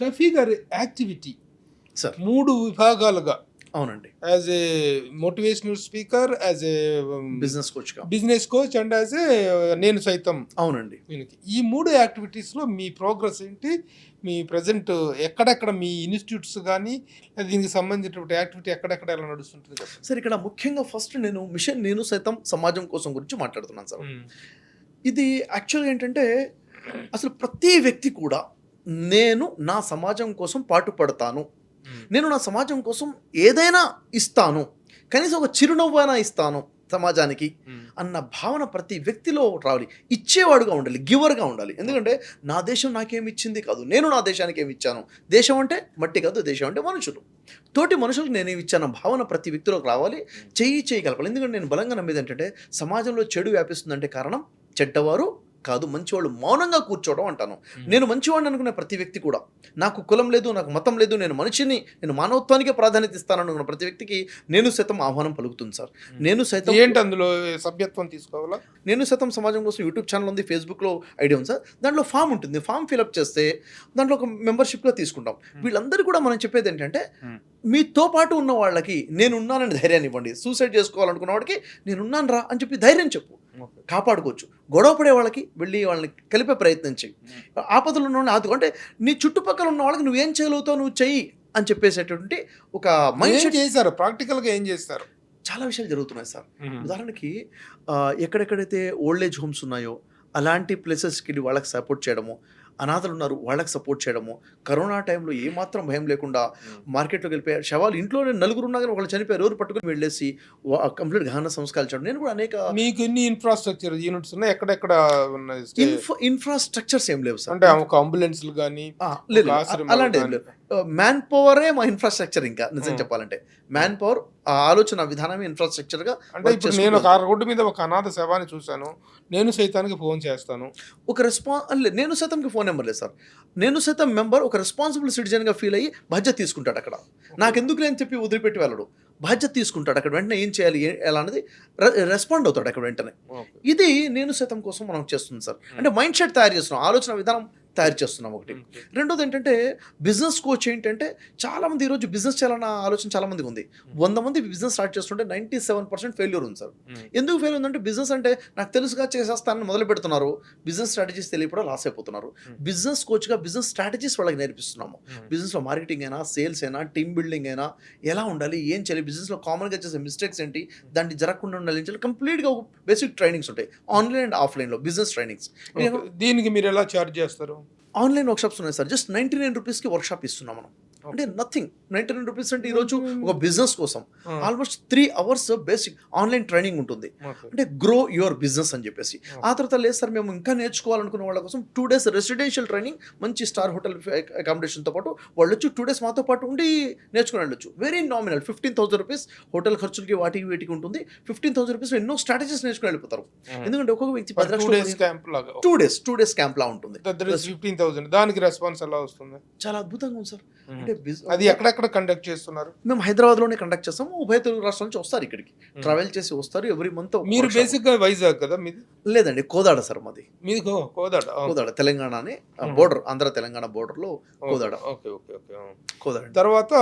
షఫీ గారి activity sir. మూడు విభాగాలుగా. అవునండి. As a motivational speaker as a business coach business coach and as a Nenu Saitham అవునండి. దీనికి ఈ మూడు యాక్టివిటీస్లో మీ ప్రోగ్రెస్ ఏంటి? మీ ప్రజెంట్ ఎక్కడెక్కడ మీ ఇన్స్టిట్యూట్స్ కానీ దీనికి సంబంధించినటువంటి యాక్టివిటీ ఎక్కడెక్కడ ఎలా నడుస్తుంటుంది సార్ ఇక్కడ ముఖ్యంగా ఫస్ట్ నేను మిషన్ నేను సైతం సమాజం కోసం గురించి మాట్లాడుతున్నాను సార్. ఇది యాక్చువల్గా ఏంటంటే అసలు ప్రతి వ్యక్తి కూడా నేను నా సమాజం కోసం పాటుపడతాను. నేను నా సమాజం కోసం ఏదైనా ఇస్తాను. కనీసం ఒక చిరునవ్వైనా ఇస్తాను సమాజానికి అన్న భావన ప్రతి వ్యక్తిలో రావాలి. ఇచ్చేవాడుగా ఉండాలి గివర్గా ఉండాలి. ఎందుకంటే నా దేశం నాకేమి ఇచ్చింది కాదు. నేను నా దేశానికి ఏమి ఇచ్చాను? దేశం అంటే మట్టి కాదు దేశం అంటే మనుషులు. తోటి మనుషులకు నేను ఇచ్చాను భావన ప్రతి వ్యక్తిలోకి రావాలి. చెయ్యి చేయగలపాలి ఎందుకంటే నేను బలంగా నమ్మేది ఏంటంటే సమాజంలో చెడు వ్యాపిస్తుందంటే కారణం చెడ్డవారు కాదు మంచివాళ్ళు మౌనంగా కూర్చోవడం అంటాను. నేను మంచివాడిని అనుకునే ప్రతి వ్యక్తి కూడా. నాకు కులం లేదు నాకు మతం లేదు నేను మనిషిని నేను మానవత్వానికే ప్రాధాన్యత ఇస్తాను అనుకున్న ప్రతి వ్యక్తికి నేను సైతం ఆహ్వానం పలుకుతుంది సార్. నేను సైతం ఏంటి అందులో సభ్యత్వం తీసుకోవాలా? నేను సైతం సమాజం కోసం యూట్యూబ్ ఛానల్ ఉంది ఫేస్బుక్లో ఐడియా ఉంది సార్. దాంట్లో ఫామ్ ఉంటుంది ఫామ్ ఫిలప్ చేస్తే దాంట్లో ఒక మెంబర్షిప్గా తీసుకుంటాం. వీళ్ళందరూ కూడా మనం చెప్పేది ఏంటంటే. మీతో పాటు ఉన్న వాళ్ళకి నేను ఉన్నానని ధైర్యాన్ని ఇవ్వండి. సూసైడ్ చేసుకోవాలనుకున్న వాడికి నేను ఉన్నాను రా అని చెప్పి ధైర్యం చెప్పు. కాపాడుకోవచ్చు. గొడవ పడే వాళ్ళకి వెళ్ళి వాళ్ళని కలిపే ప్రయత్నం చెయ్యి. ఆపదలు ఉన్న ఆదుకో. అంటే నీ చుట్టుపక్కల ఉన్న వాళ్ళకి నువ్వేం చేయగలుగుతావు నువ్వు చెయ్యి అని చెప్పేసేటువంటి ఒక మైండ్ చేశారు? ప్రాక్టికల్గా ఏం చేస్తారు చాలా విషయాలు జరుగుతున్నాయి సార్. ఉదాహరణకి ఎక్కడెక్కడైతే ఓల్డ్ ఏజ్ హోమ్స్ ఉన్నాయో అలాంటి ప్లేసెస్కి వెళ్ళి వాళ్ళకి సపోర్ట్ చేయడము అనాథలు ఉన్నారు వాళ్ళకి సపోర్ట్ చేయడము. కరోనా టైంలో ఏమాత్రం భయం లేకుండా మార్కెట్లోకి వెళ్ళిపోయారు శవాలు ఇంట్లోనే నలుగురు ఉన్నా కానీ వాళ్ళు చనిపోయారు. ఎవరు పట్టుకుని వెళ్ళేసి కంప్లీట్ గహన సంస్కారాలు చేయడం. నేను కూడా అనేక మీకు ఎన్ని ఇన్ఫ్రాస్ట్రక్చర్ యూనిట్స్ ఉన్నాయి? ఎక్కడెక్కడ ఉన్నాయి? ఇన్ఫ్రాస్ట్రక్చర్స్ ఏం లేవు సార్. అంటే ఒక అంబులెన్స్లు కానీ అలాంటి మ్యాన్ పవరే మా ఇన్ఫ్రాస్ట్రక్చర్ ఇంకా నిజం Hmm. చెప్పాలంటే. మ్యాన్ పవర్ ఆ ఆలోచన విధానమే ఇన్ఫ్రాస్ట్రక్చర్గా నేను ఒక రోడ్డు మీద ఒక అనాథ శవాన్ని చూశాను. నేను సైతానికి ఫోన్ చేస్తాను. ఒక రెస్పాన్ నేను సైతంకి ఫోన్ నెంబర్ లేదు సార్. నేను సైతం మెంబర్ ఒక రెస్పాన్సిబుల్ సిటిజన్గా ఫీల్ అయ్యి బాధ్యత తీసుకుంటాడు అక్కడ. నాకెందుకు లేని చెప్పి వదిలిపెట్టి వెళ్ళడు. బాధ్యత తీసుకుంటాడు అక్కడ వెంటనే ఏం చేయాలి ఎలా అనేది రెస్పాండ్ అవుతాడు అక్కడ వెంటనే. ఇది నేను సైతం కోసం మనం చేస్తుంది సార్. అంటే మైండ్ సెట్ తయారు చేస్తున్నాం. ఆలోచన విధానం తయారు చేస్తున్నాం ఒకటి. రెండోది ఏంటంటే బిజినెస్ కోచ్ ఏంటంటే చాలా మంది ఈరోజు బిజినెస్ చేయాలన్న ఆలోచన చాలా మందికి ఉంది వంద మంది బిజినెస్ స్టార్ట్ చేస్తుంటే నైంటీ సెవెన్ పర్సెంట్ ఫెయిల్యూర్ ఉంది సార్. ఎందుకు ఫెయిల్ ఉందంటే బిజినెస్ అంటే నాకు తెలుసుగా చేసేస్తానని మొదలు పెడుతున్నారు. బిజినెస్ స్ట్రాటజీస్ తెలియకుండా లాస్ అయిపోతున్నారు. బిజినెస్ కోచ్గా బిజినెస్ స్ట్రాటజీస్ వాళ్ళకి నేర్పిస్తున్నాము. బిజినెస్లో మార్కెటింగ్ అయినా సేల్స్ అయినా టీమ్ బిల్డింగ్ అయినా ఎలా ఉండాలి ఏం చేయాలి బిజినెస్లో కామన్గా చేసే మిస్టేక్స్ ఏంటి దాన్ని జరగకుండా ఉండాలి ఏం చేయాలి కంప్లీట్గా బేసిక్ ట్రైనింగ్స్ ఉంటాయి. ఆన్లైన్ అండ్ ఆఫ్లైన్లో బిజినెస్ ట్రైనింగ్స్ దీనికి మీరు ఎలా చార్జ్ చేస్తారు? ఆన్లైన్ వర్క్షాప్స్ ఉన్నాయి సార్. జస్ట్ నైంటీ నైన్ రూపీస్కి వర్క్షాప్ ఇస్తున్నాం మనం. అంటే నథింగ్ నైంటీ నైన్ రూపీస్ అంటే ఈరోజు ఒక బిజినెస్ కోసం almost three hours basic online training ఉంటుంది. అంటే గ్రో యువర్ బిజినెస్ అని చెప్పేసి. ఆ తర్వాత లేదు సార్ మేము ఇంకా నేర్చుకోవాలనుకున్న వాళ్ళ కోసం టూ డేస్ రెసిడెన్షియల్ ట్రైనింగ్ మంచి స్టార్ హోటల్ అకామిడేషన్తో పాటు వాళ్ళు వచ్చి టూ డేస్ మాతో పాటు ఉండి నేర్చుకుని వెళ్ళొచ్చు. Very nominal fifteen thousand rupees hotel ఖర్చులకి వాటికి వీటికి ఉంటుంది. ఫిఫ్టీన్ థౌసండ్ రూపీస్ ఎన్నో స్ట్రాటజీస్ నేర్చుకుని వెళ్ళిపోతారు. ఎందుకంటే ఒక్కొక్క వ్యక్తి పది లక్షలు క్యాంప్ లాగా. Two days two days camp లా ఉంటుంది. ఫిఫ్టీన్ థౌసండ్ దానికి రెస్పాన్స్ ఎలా వస్తుంది? చాలా అద్భుతంగా ఉంది సార్. అంటే అది ఎక్కడెక్కడ కండక్ట్ చేస్తున్నారు? మేము హైదరాబాద్లోనే కండక్ట్ చేస్తాము ఉభయ తెలుగు రాష్ట్రాల నుంచి వస్తారు ఇక్కడికి. ట్రావెల్ చేసి వస్తారు ఎవ్రీ మంత్ మీరు బేసిక్గా వైజాగ్ కదా మీది? లేదండి కోదాడ సార్ మాది. మీది కోదాడ కోదాడ తెలంగాణ అని. బోర్డర్ ఆంధ్ర తెలంగాణ border లో Kodad. Okay okay okay Kodad. తర్వాత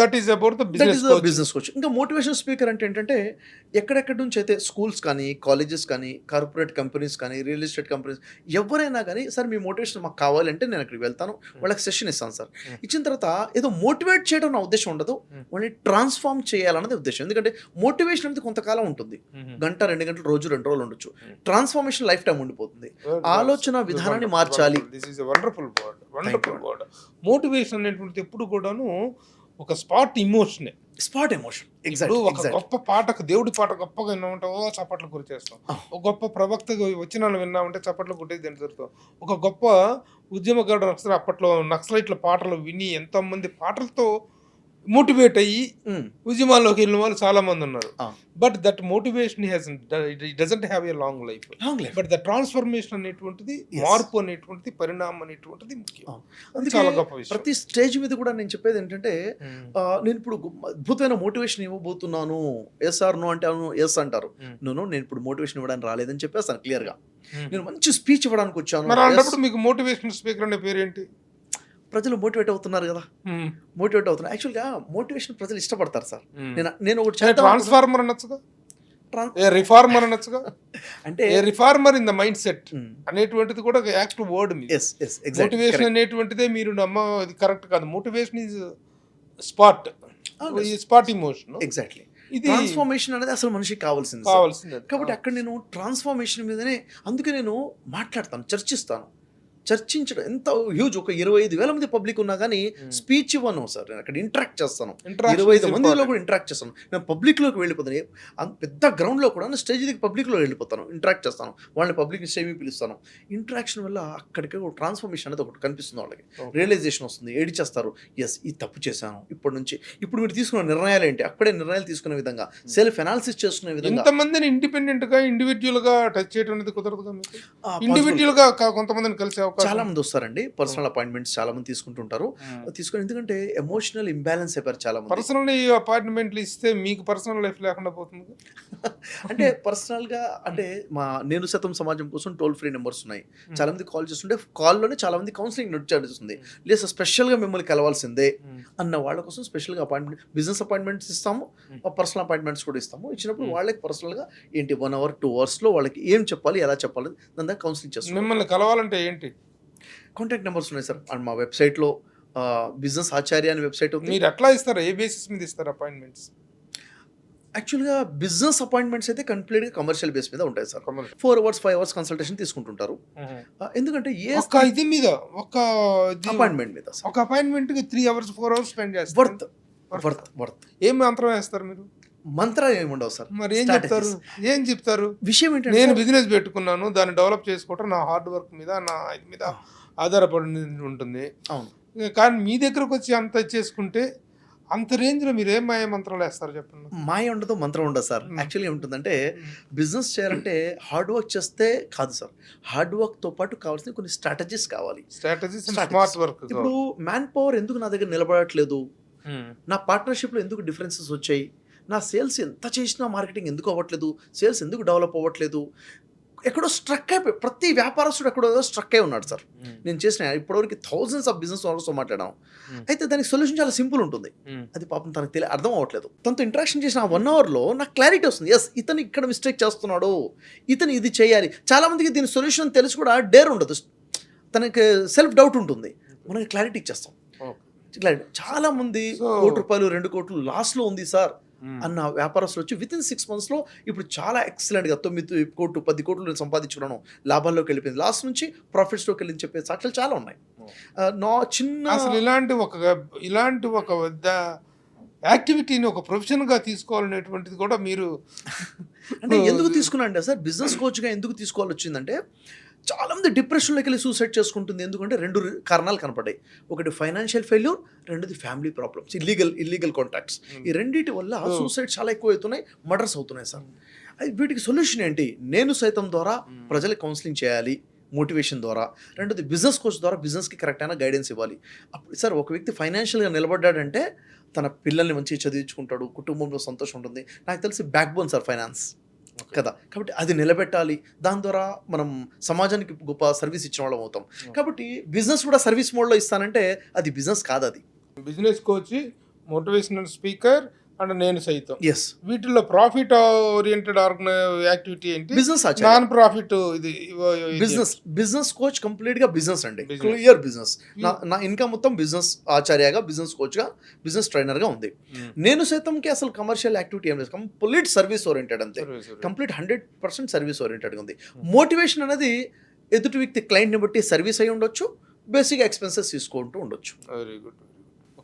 that is about the business business coach ఇంకా మోటివేషన్ స్పీకర్ అంటే ఏంటంటే ఎక్కడెక్కడి నుంచి అయితే స్కూల్స్ కానీ కాలేజెస్ కానీ కార్పొరేట్ కంపెనీస్ కానీ రియల్ ఎస్టేట్ కంపెనీస్ ఎవరైనా కానీ సార్ మీ మోటివేషన్ మాకు కావాలంటే నేను అక్కడికి వెళ్తాను. వాళ్ళకి సెషన్ ఇస్తాను సార్. ఇచ్చిన తర్వాత ఏదో మోటివేట్ చేయడం నా ఉద్దేశం ఉండదు. వాళ్ళని ట్రాన్స్ఫార్మ్ చేయాలన్నది ఉద్దేశం. ఎందుకంటే మోటివేషన్ అనేది కొంతకాలం ఉంటుంది. గంట రెండు గంటలు రోజు రెండు రోజులు ఉండొచ్చు. ట్రాన్స్ఫార్మేషన్ లైఫ్ టైం ఉండిపోతుంది. ఆలోచన విధానాన్ని మార్చాలి. This is wonderful word wonderful word motivation అనేటువంటిది ఎప్పుడు కూడాను ఒక స్పాట్ ఇమోషనే స్పాట్ ఎమోషన్ ఇప్పుడు ఒక గొప్ప పాటకు దేవుడి పాట గొప్పగా విన్నామంటే ఓ చప్పట్లు గురి చేస్తాం. ఒక గొప్ప ప్రవక్త వచ్చిన విన్నామంటే చప్పట్లు కొట్టేది దాన్ని జరుగుతాం ఒక గొప్ప వస్తారు అప్పట్లో నక్సలైట్ల పాటలు విని ఎంతో మంది పాటలతో మోటివేట్ అయ్యి ఉద్యమాల్లోకి వెళ్ళిన వాళ్ళు చాలా మంది ఉన్నారు. But that motivation has doesn't have a long life long life but the transformation అనేటువంటిది. మార్పు అనేటువంటిది పరిణామం అనేటువంటిది ముఖ్యం. అది అందుకే చాలా గొప్ప విషయం ప్రతి స్టేజ్ మీద కూడా నేను చెప్పేది ఏంటంటే Mm. ఆ, నేను ఇప్పుడు అద్భుతమైన మోటివేషన్ ఇవ్వబోతున్నాను ఎస్ ఆర్ నో అంటే ఎస్ అంటారు. నేను నేను ఇప్పుడు మోటివేషన్ ఇవ్వడానికి రాలేదని చెప్పేస్తాను క్లియర్గా Mm. నేను మంచి స్పీచ్ ఇవ్వడానికి వచ్చాను మీకు మోటివేషన్ స్పీకర్ అనే పేరు ఏంటి ప్రజలు మోటివేట్ అవుతున్నారు కదా. మోటివేట్ అవుతున్నారు. యాక్చువల్గా మోటివేషన్ ప్రజలు ఇష్టపడతారు సార్. నేను నేను ఒకటి ట్రాన్స్ఫార్మర్ ఏ రిఫార్మర్ అనొచ్చుగా? అంటే reformer in the mind set అనేటువంటిది కూడా యాక్టివ్ వర్డ్ మోటివేషన్ అనేటువంటిదే మీరు నమ్మ ఇది కరెక్ట్ కాదు. Motivation is spot spot emotion exactly ఇది ట్రాన్స్ఫర్మేషన్ అనేది అసలు మనిషికి కావాల్సింది. కావాల్సింది. కాబట్టి అక్కడ నేను ట్రాన్స్ఫర్మేషన్ మీదనే అందుకే నేను మాట్లాడతాను చర్చిస్తాను. చర్చించడం. ఎంత హ్యూజ్ ఒక ఇరవై ఐదు వేల మంది పబ్లిక్ ఉన్నా కానీ స్పీచ్ ఇవ్వను సార్. నేను అక్కడ ఇంటరాక్ట్ చేస్తాను. ఇరవై ఐదు మందిలో. కూడా ఇంటరాక్ట్ చేస్తాను. నేను పబ్లిక్లోకి వెళ్ళిపోతాను. పెద్ద గ్రౌండ్లో కూడా నేను స్టేజ్ దిగి పబ్లిక్లో వెళ్ళిపోతాను. ఇంటరాక్ట్ చేస్తాను. వాళ్ళని పబ్లిక్ స్టేజ్ పిలుస్తాను. ఇంటరాక్షన్ వల్ల అక్కడికి ఒక ట్రాన్స్ఫర్మేషన్ అనేది ఒకటి కనిపిస్తుంది వాళ్ళకి. రియలైజేషన్ వస్తుంది. ఏడి చేస్తారు ఎస్ ఈ తప్పు చేశాను ఇప్పటి నుంచి. ఇప్పుడు మీరు తీసుకున్న నిర్ణయాలు ఏంటి? అక్కడే నిర్ణయాలు తీసుకునే విధంగా సెల్ఫ్ అనాలిసిస్ చేసుకునే విధంగా. ఇంతమందిని ఇండిపెండెంట్గా ఇండివిజువల్గా టచ్ చేయడం అనేది కుదరదుగా మీకు? ఆ, possible. ఇండివిజువల్గా కా- కొంతమందిని కలిసే అవకాశం చాలా మంది వస్తారండి. పర్సనల్ అపాయింట్మెంట్స్ చాలా మంది తీసుకుంటుంటారు. తీసుకొని ఎందుకంటే ఎమోషనల్ ఇంబ్యాలెన్స్ అయిపోయారు చాలా మంది. పర్సనల్ అపార్ట్మెంట్లు ఇస్తే మీకు పర్సనల్ లైఫ్ లేకుండా పోతుంది అంటే పర్సనల్గా అంటే మా నేను శాతం సమాజం కోసం టోల్ ఫ్రీ నెంబర్స్ ఉన్నాయి. చాలా మంది కాల్ చేస్తుంటే కాల్లోనే చాలా మంది కౌన్సిలింగ్ నడుస్తుంది లేదు స్పెషల్గా మిమ్మల్ని కలవాల్సిందే అన్న వాళ్ళ కోసం స్పెషల్గా అపాయింట్మెంట్ బిజినెస్ అపాయింట్మెంట్స్ ఇస్తాము పర్సనల్ అపాయింట్మెంట్స్ కూడా ఇస్తాము. ఇచ్చినప్పుడు. వాళ్ళకి పర్సనల్గా ఏంటి వన్ అవర్ టూ అవర్స్లో వాళ్ళకి ఏం చెప్పాలి ఎలా చెప్పాలి దాని కౌన్సిలింగ్ చేస్తాం మిమ్మల్ని కలవాలంటే ఏంటి? కాంటాక్ట్ నెంబర్స్ ఉన్నాయి సార్. అండ్ మా వెబ్సైట్లో బిజినెస్ ఆచార్య అనే వెబ్సైట్ ఉంది. మీరు ఎట్లా ఇస్తారు? ఏ బేసిస్ మీద ఇస్తారు అపాయింట్మెంట్స్? యాక్చువల్గా బిజినెస్ అపాయింట్మెంట్స్ అయితే కంప్లీట్గా కమర్షియల్ బేస్ మీద ఉంటాయి sir. Four hours five hours consultation తీసుకుంటుంటారు. ఎందుకంటే ఏ ఇది మీద ఒక అపాయింట్మెంట్ మీద ఒక అపాయింట్మెంట్కి three hours four hours spend చేస్తారు వర్త్ వర్త్ వర్త్ ఏం మంత్రం వేస్తారు మీరు? మంత్రాలు ఏమి ఉండవు సార్. మరి ఏం. చెప్తారు? ఏం చెప్తారు? విషయం ఏంటంటే నేను బిజినెస్ పెట్టుకున్నాను దాన్ని డెవలప్ చేసుకోవటం నా హార్డ్ వర్క్ మీద నా ఇది మీద ఆధారపడి ఉంటుంది. అవును. కానీ మీ దగ్గరకు వచ్చి అంత చేసుకుంటే అంత రేంజ్లో మీరు ఏం మాయ మంత్రాలు వేస్తారు చెప్పండి? మాయ ఉండదు మంత్రం ఉండదు సార్. యాక్చువల్లీ ఏముంటుందంటే బిజినెస్ చేయాలంటే హార్డ్ వర్క్ చేస్తే కాదు సార్. హార్డ్ వర్క్తో పాటు కావాల్సిన కొన్ని స్ట్రాటజీస్ కావాలి. స్ట్రాటజీస్. స్మార్ట్ వర్క్ ఇప్పుడు మ్యాన్ పవర్ ఎందుకు నా దగ్గర నిలబడట్లేదు? నా పార్ట్నర్షిప్లో ఎందుకు డిఫరెన్సెస్ వచ్చాయి? నా సేల్స్ ఎంత చేసినా మార్కెటింగ్ ఎందుకు అవ్వట్లేదు? సేల్స్ ఎందుకు డెవలప్ అవ్వట్లేదు? ఎక్కడో స్ట్రక్ అయిపోయి ప్రతి వ్యాపారస్తుడు ఎక్కడో స్ట్రక్ అయి ఉన్నాడు సార్. నేను చేసిన ఇప్పటివరకు థౌజండ్స్ ఆఫ్ బిజినెస్ ఓనర్స్తో మాట్లాడాను Hmm. అయితే దానికి సొల్యూషన్ చాలా సింపుల్ ఉంటుంది. అది పాపం తనకు తెలియ అర్థం అవ్వట్లేదు. తనతో ఇంటరాక్షన్ చేసిన వన్ అవర్లో నాకు క్లారిటీ వస్తుంది. ఎస్ ఇతను ఇక్కడ మిస్టేక్ చేస్తున్నాడు. ఇతను ఇది చేయాలి. చాలా మందికి దీని సొల్యూషన్ తెలిసి కూడా డేర్ ఉండదు. తనకి సెల్ఫ్ డౌట్ ఉంటుంది. మనకి క్లారిటీ ఇచ్చేస్తాం. క్లారిటీ. చాలా మంది So- కోటి రూపాయలు రెండు కోట్లు లాస్లో ఉంది సార్. అన్న వ్యాపారస్తులు వచ్చి విత్ ఇన్ సిక్స్ మంత్స్లో ఇప్పుడు చాలా ఎక్సలెంట్గా తొమ్మిది కోట్లు పది కోట్లు నేను సంపాదించుకున్నాను. లాభాల్లోకి వెళ్ళిపోయింది. లాస్ట్ నుంచి ప్రాఫిట్స్లోకి వెళ్ళి చెప్పే సాట్లు చాలా ఉన్నాయి. ఆ, నా చిన్న అసలు ఇలాంటి ఒక ఇలాంటి ఒక పెద్ద యాక్టివిటీని ఒక ప్రొఫెషన్గా తీసుకోవాలనేటువంటిది కూడా మీరు అంటే ఎందుకు తీసుకున్నా అంటే సార్ బిజినెస్ కోచ్గా ఎందుకు తీసుకోవాలి వచ్చిందంటే చాలా మంది డిప్రెషన్లోకి వెళ్ళి సూసైడ్ చేసుకుంటుంది. ఎందుకంటే రెండు కారణాలు కనపడ్డాయి. ఒకటి ఫైనాన్షియల్ ఫెయిల్యూర్ రెండోది family problems illegal illegal contacts. ఈ రెండింటి వల్ల. సూసైడ్ చాలా ఎక్కువ అవుతున్నాయి మర్డర్స్ అవుతున్నాయి సార్. అది వీటికి సొల్యూషన్ ఏంటి? నేను సైతం ద్వారా ప్రజలకు కౌన్సిలింగ్ చేయాలి మోటివేషన్ ద్వారా. రెండోది బిజినెస్ కోచ్ ద్వారా బిజినెస్కి కరెక్ట్ అయిన గైడెన్స్ ఇవ్వాలి. అప్పుడు సార్ ఒక వ్యక్తి ఫైనాన్షియల్గా నిలబడ్డాడంటే తన పిల్లల్ని మంచిగా చదివించుకుంటాడు కుటుంబంలో సంతోషం ఉంటుంది. నాకు తెలిసి బ్యాక్ బోన్ సార్ ఫైనాన్స్. కదా. కాబట్టి అది నిలబెట్టాలి. దాని ద్వారా మనం సమాజానికి గొప్ప సర్వీస్ ఇచ్చిన వాళ్ళం అవుతాం. కాబట్టి బిజినెస్ కూడా సర్వీస్ మోడ్లో ఇస్తానంటే అది బిజినెస్ కాదు అది business coach motivational speaker and Nenu Saitham. Yes వీటిల్లో ప్రాఫిట్ ఓరియంటెడ్ యాక్టివిటీ ఏంటి? బిజినెస్ నాన్ ప్రాఫిట్ ఇది బిజినెస్ బిజినెస్ కోచ్ కంప్లీట్గా బిజినెస్ అండి. క్లియర్ బిజినెస్ నా ఇన్కమ్ మొత్తం బిజినెస్ ఆచార్యగా బిజినెస్ కోచ్గా బిజినెస్ ట్రైనర్గా ఉంది. Hmm. నేను సైతంకి అసలు కమర్షియల్ యాక్టివిటీ ఏం లేదు. కంప్లీట్ సర్వీస్ ఓరియంటెడ్ అంతే. కంప్లీట్ హండ్రెడ్ పర్సెంట్ సర్వీస్ ఓరియంటెడ్గా ఉంది. మోటివేషన్ అనేది ఎదుటి వ్యక్తి క్లయింట్ని బట్టి సర్వీస్ అయి ఉండొచ్చు బేసిక్ ఎక్స్పెన్సెస్ తీసుకుంటూ ఉండొచ్చు. వెరీ గుడ్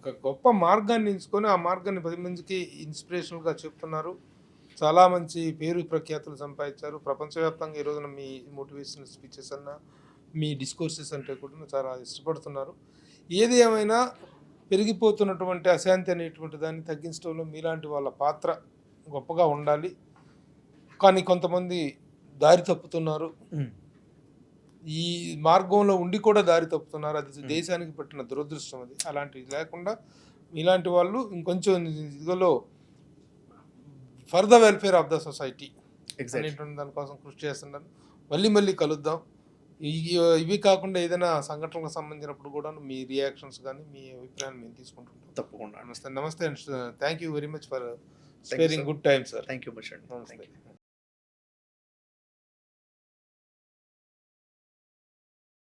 ఒక గొప్ప మార్గాన్ని ఎంచుకొని ఆ మార్గాన్ని పది మందికి ఇన్స్పిరేషనల్గా చెప్తున్నారు. చాలా మంచి పేరు ప్రఖ్యాతులు సంపాదించారు. ప్రపంచవ్యాప్తంగా ఈ రోజున మీ మోటివేషనల్ స్పీచెస్ అన్న మీ డిస్కోర్సెస్ అంటే కూడా చాలా ఇష్టపడుతున్నారు. ఏది ఏమైనా పెరిగిపోతున్నటువంటి అశాంతి అనేటువంటి దాన్ని తగ్గించడంలో మీలాంటి వాళ్ళ పాత్ర గొప్పగా ఉండాలి. కానీ కొంతమంది దారి తప్పుతున్నారు. ఈ మార్గంలో ఉండి కూడా దారి తప్పుతున్నారు. అది దేశానికి పట్టిన దురదృష్టం అది. అలాంటివి లేకుండా ఇలాంటి వాళ్ళు ఇంకొంచెం ఇదిలో for the welfare of the society అనేటువంటి దానికోసం కృషి చేస్తున్నారు. మళ్ళీ మళ్ళీ కలుద్దాం. ఇవి కాకుండా ఏదైనా సంఘటనలకు సంబంధించినప్పుడు కూడా మీ రియాక్షన్స్ కానీ మీ అభిప్రాయాన్ని మేము తీసుకుంటుంటాం. తప్పకుండా నమస్తే నమస్తే thank you very much for sparing. Good time sir thank you much అండి నమస్తే.